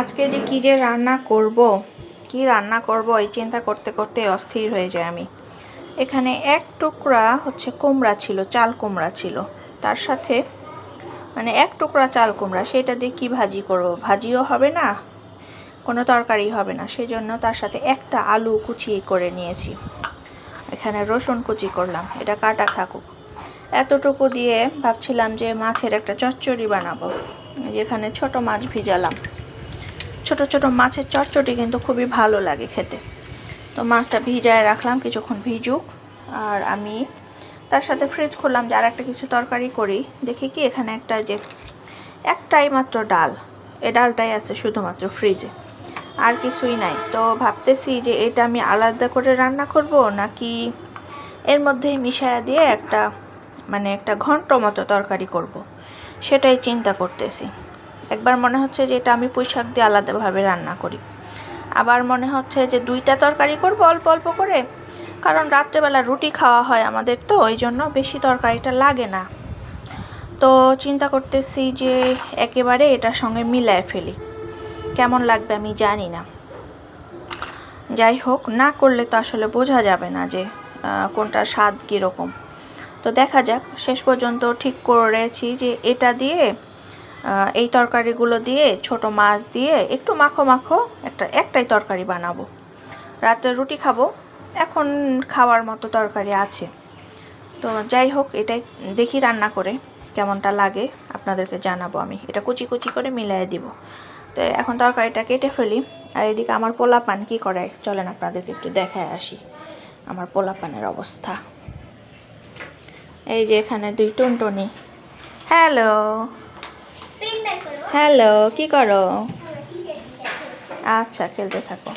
আজকে যে কি যে রান্না করব, কি রান্না করব, এই চিন্তা করতে করতে অস্থির হয়ে যায় আমি। এখানে এক টুকরা হচ্ছে কুমড়া ছিল, চাল কুমড়া ছিল। তার সাথে মানে এক টুকরা চাল কুমড়া, সেটা দিয়ে কি ভাজি করব? ভাজিও হবে না, কোনো তরকারি হবে না। সেজন্য তার সাথে একটা আলু কুচিয়ে করে নিয়েছি। এখানে রসুন কুচি করলাম, এটা কাটা থাকুক। এতটুকু দিয়ে ভাবছিলাম যে মাছের একটা চচ্চড়ি বানাবো। যেখানে ছোট মাছ ভিজালাম। ছোট ছোট মাছের চচ্চড়ি কিন্তু খুবই ভালো লাগে খেতে। তো মাছটা ভিজায় রাখলাম, কিছুক্ষণ ভিজুক। আর আমি তার সাথে ফ্রিজ খুললাম যে আর একটা কিছু তরকারি করি। দেখি কি এখানে একটা যে একটাই মাত্র ডাল, এ ডালটাই আছে শুধুমাত্র ফ্রিজে আর কিছুই নাই। তো ভাবতেছি যে এটা আমি আলাদা করে রান্না করব নাকি এর মধ্যেই মিশায়া দিয়ে একটা মানে একটা ঘন্ট মতো তরকারি করব। সেটাই চিন্তা করতেছি। একবার মনে হচ্ছে যে এটা আমি পুঁই শাক দিয়ে আলাদাভাবে রান্না করি। আবার মনে হচ্ছে যে দুইটা তরকারি করব অল্প অল্প করে, কারণ রাত্রেবেলা রুটি খাওয়া হয় আমাদের তো, ওই জন্য বেশি তরকারিটা লাগে না। তো চিন্তা করতেছি যে একেবারে এটার সঙ্গে মিলায় ফেলি। কেমন লাগবে আমি জানি না। যাই হোক, না করলে তো আসলে বোঝা যাবে না যে কোনটা স্বাদ কীরকম। তো দেখা যাক, শেষ পর্যন্ত ঠিক করেছি যে এটা দিয়ে এই তরকারিগুলো দিয়ে, ছোট মাছ দিয়ে একটু মাখো মাখো একটা, একটাই তরকারি বানাবো। রাতে রুটি খাব, এখন খাওয়ার মতো তরকারি আছে। তো যাই হোক, এটাই দেখি রান্না করে কেমনটা লাগে, আপনাদেরকে জানাব আমি। এটা কুচি কুচি করে মিলাই দিব। তো এখন তরকারিটা কেটে ফেলি। আর এদিকে আমার পোলা পান কী করে? চলেন আপনাদেরকে একটু দেখায় আসি। আমার পোলা পানের অবস্থা। এই যে এখানে দুই টুনটুনি। হ্যালো! হ্যালো কি করো? আচ্ছা খেলতে থাকো।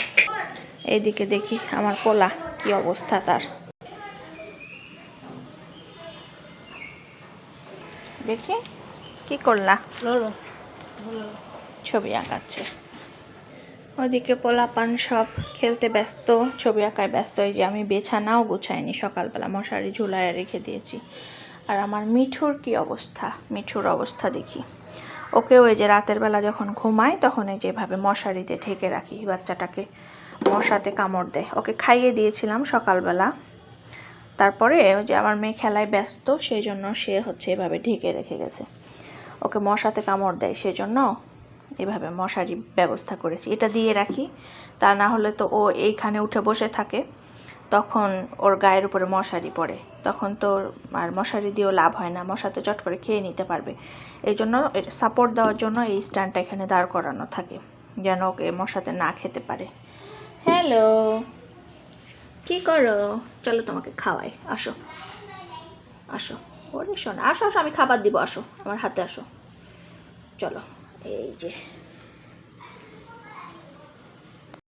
এইদিকে দেখি আমার পোলা কি অবস্থা তার। দেখি কি করলা? ছবি আঁকাচ্ছে। ওদিকে পোলাপান সব খেলতে ব্যস্ত ছবি আঁকায় ব্যস্ত। এই যে আমি বেছানাও গুছাইনি সকালবেলা মশারি ঝুলায় রেখে দিয়েছি। আর আমার মিঠুর কি অবস্থা? মিঠুর অবস্থা দেখি। ওকেও এই যে রাতের বেলা যখন ঘুমায় তখন এই যেভাবে মশারিতে ঢেকে রাখি, বাচ্চাটাকে মশাতে কামড় দেয়। ওকে খাইয়ে দিয়েছিলাম সকালবেলা। তারপরে ওই যে আমার মেয়ে খেলায় ব্যস্ত সেই জন্য সে হচ্ছে এভাবে ঢেকে রেখে গেছে। ওকে মশাতে কামড় দেয় সেই জন্য এভাবে মশারি ব্যবস্থা করেছি। এটা দিয়ে রাখি, তা না হলে তো ও এইখানে উঠে বসে থাকে। তখন ওর গায়ের উপরে মশারি পড়ে। তখন তো আর মশারি দিয়েও লাভ হয় না। মশা তো চট করে খেয়ে নিতে পারবে। এই জন্য সাপোর্ট দেওয়ার জন্য এই স্ট্যান্ডটা এখানে দাঁড় করানো থাকে, যেন ওকে মশাতে না খেতে পারে। হ্যালো কি করো? চলো তোমাকে খাওয়াই। আসো। আসো। ওরে শোনো, আসো আসো, আমি খাবার দিব, আসো। আমার হাতে আসো। চলো, এই যে।